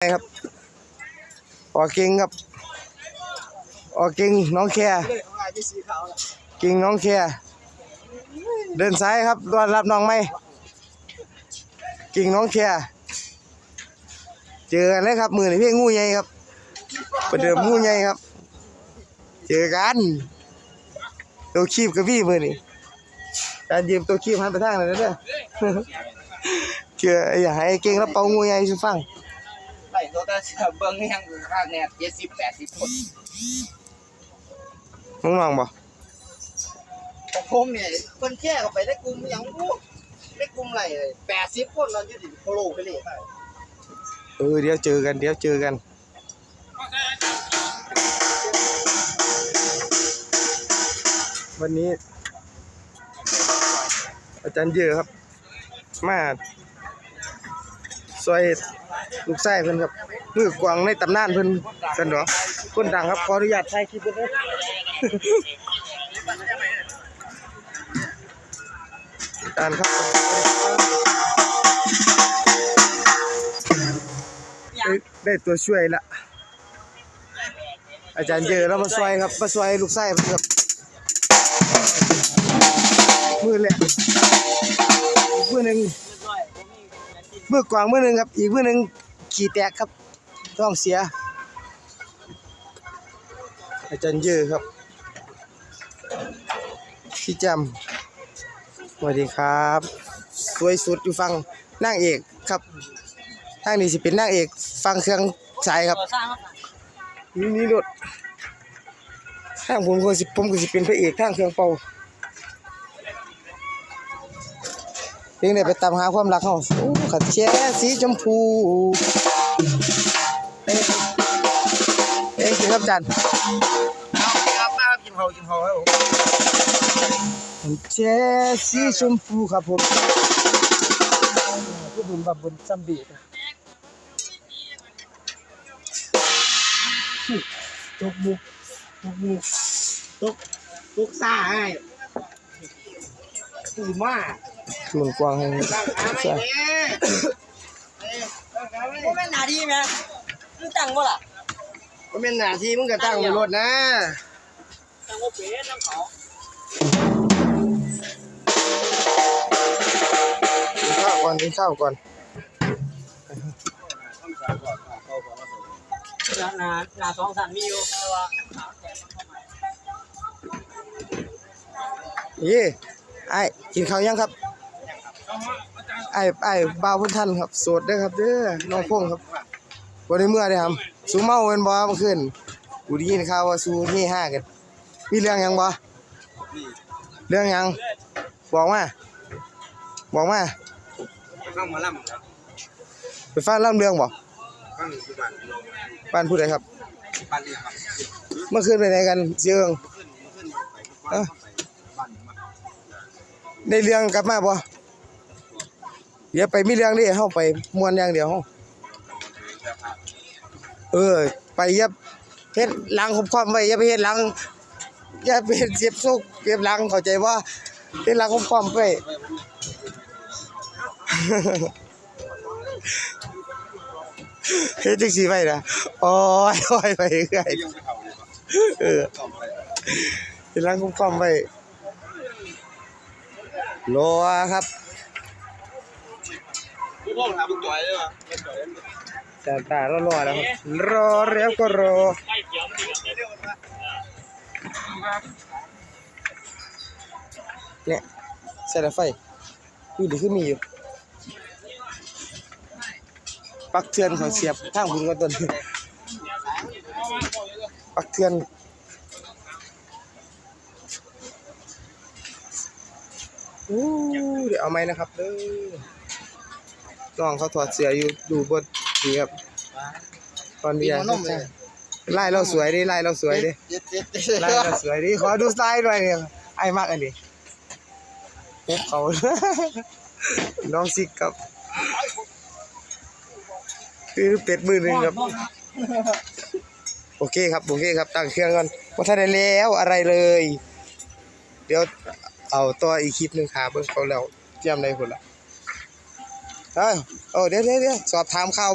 ครับ ออกเก่งครับ ออกเก่งน้องแคร์เลยของไอ้ที่สีขาวน่ะเก่งน้องแคร์เดินซ้ายครับต้อนรับน้องไหมเก่งน้องแคร์เจอกันเลยครับ มือนี่เพี่งูใหญ่ครับประเดิมงูใหญ่ครับ เจอกันตัวคีบกับพี่มือนี่การยืมตัวคีบหันไปทางไหนนะเนี่ยเจออย่าให้เก่งแล้วเป่างูใหญ่สิฟัง ไล่ตัวแต่เบิ่งนี่ยังค่าแนทเจ็ดสิบแปดสิบคนน้องๆบ่ของผมเนี่ยเพิ่นแค่เข้าไปได้กลุ่มอย่างอู้ได้กลุ่มไรเลยแปดสิบคนเราอยู่ดิโคโลไปเลยเออเดี๋ยวเจอกันเดี๋ยวเจอกันวันนี้ อาจารย์เยอะครับ มา ซอยลูกไส้เพิ่นครับมือกวางในตำนานเพิ่นกันเนาะคนดังครับขออนุญาตถ่ายคลิปด้วยนะอาจารย์ครับได้ได้ตัวช่วยละอาจารย์เยอะแล้วมาซอยครับมาซอยลูกไส้เพิ่นครับมือแหละมือหนึ่ง มือกวางมือหนึ่งครับ อีกมือหนึ่งขี่แตกครับท้องเสีย อาจารย์เยอะครับพี่จำสวัสดีครับ สวยสุดอยู่ฟังนางเอกครับทางนี้สิเป็นนางเอกฟังเครื่องสายครับนี่นี่รถทางผมก็สิผมก็สิเป็นพระเอกทางเครื่องเป่าเพียงได้ไปตามหาความรักเฮาโอ้ ขัดแช่สีชมพูเอ๊ะเอ๊ะกินครับอาจันครับมากินเผากินเผาครับผมขัดแช่สีชมพูครับผมผู้บุญบับบนซัมบีครับตกบุกตกบุกตุกตุกซ่าให้ตื่นมา ส่วนกวางให้ตั้งใช่แน่เอ้ยตั้งขาไม่บ่แม่นหน้าที่แม่มึงตั้งบ่ล่ะก็เป็นหน้าที่มึงก็ตั้งไปรถนะตั้งบ่เป็นนำเขากินข้าวก่อนกินข้าวก่อนหน้าหน้าสองสันมีอยู่แต่ว่าเย่ไอ้กินข้าวยังครับ อ้ไอ้ายบ่าวเพุ่นท่านครับโสดเด้อครับเด้อน้องพงษ์ครับบ่ได้เมื่อได้อครับสูเมาแม่นบ่เมื่อคืนกูได้ยินข่าวว่าสูเฮฮากันมีเรื่องหยังบ่เรื่องหยังบอกมาบอกมาข้างมาล่ำครับไปฟังเล่าเรื่องบ่ข้างอยู่บ้านบ้านผู้ใดครับ บ้านเรียครับเมื่อคืนไปไหนกันเสียงขึ้นขึ้นไปบ้านบ้านมาได้เรื่องกลับมาบ่ เดี๋ยวไปมีเรื่องดิเฮาไปมวนอย่างเดียวเฮาเออ ไปอย่าเฮ็ดหลังคบความไว้อย่าไปเฮ็ดลังอย่าไปเฮ็ดเสียบซุกเก็บหลังเข้าใจว่าเฮ็ดหลังคบความไว้ เฮ็ดจังซี่ไว้นะโอ้ยโอ้ยไปเรื่อยไปเผาเลยเออต่อไปเฮ็ดหลังคบความไว้รอครับ ผู้พ่อถามมึงจ่อยเลยวะแต่ตารอรอแล้วครับรอแล้วก็รอเนี่ยใส่ไฟอยู่ดีขึ้นมีอยู่ปักเทือนของเสียบทางบุญก็ต้นปักเทือนอู้เดี๋ยวเอาไหมนะครับเด้อ น้องเขาถอดเสื้ออยู่ดูบนดีครับตอนเบียร์ไล่เราสวยดิไล่เราสวยดิเจ็ดเจ็ดเจ็ดไล่เราสวยดิขอดูสไตล์หน่อยเนี่ยไอ้มากอันนี้พบเขาน้องซิกครับคือเป็ดมือหนึ่งครับ โอเคครับโอเคครับตั้งเครื่องก่อนว่าถ้าได้แล้วอะไรเลย เดี๋ยวเอาตัวอีกคลิปหนึ่งขาเบิ่งเขาแล้วเตรียมได้คนละ เอ้าโอ้เดี๋ยวเดี๋ยวเดี๋ยวสอบถามข่าว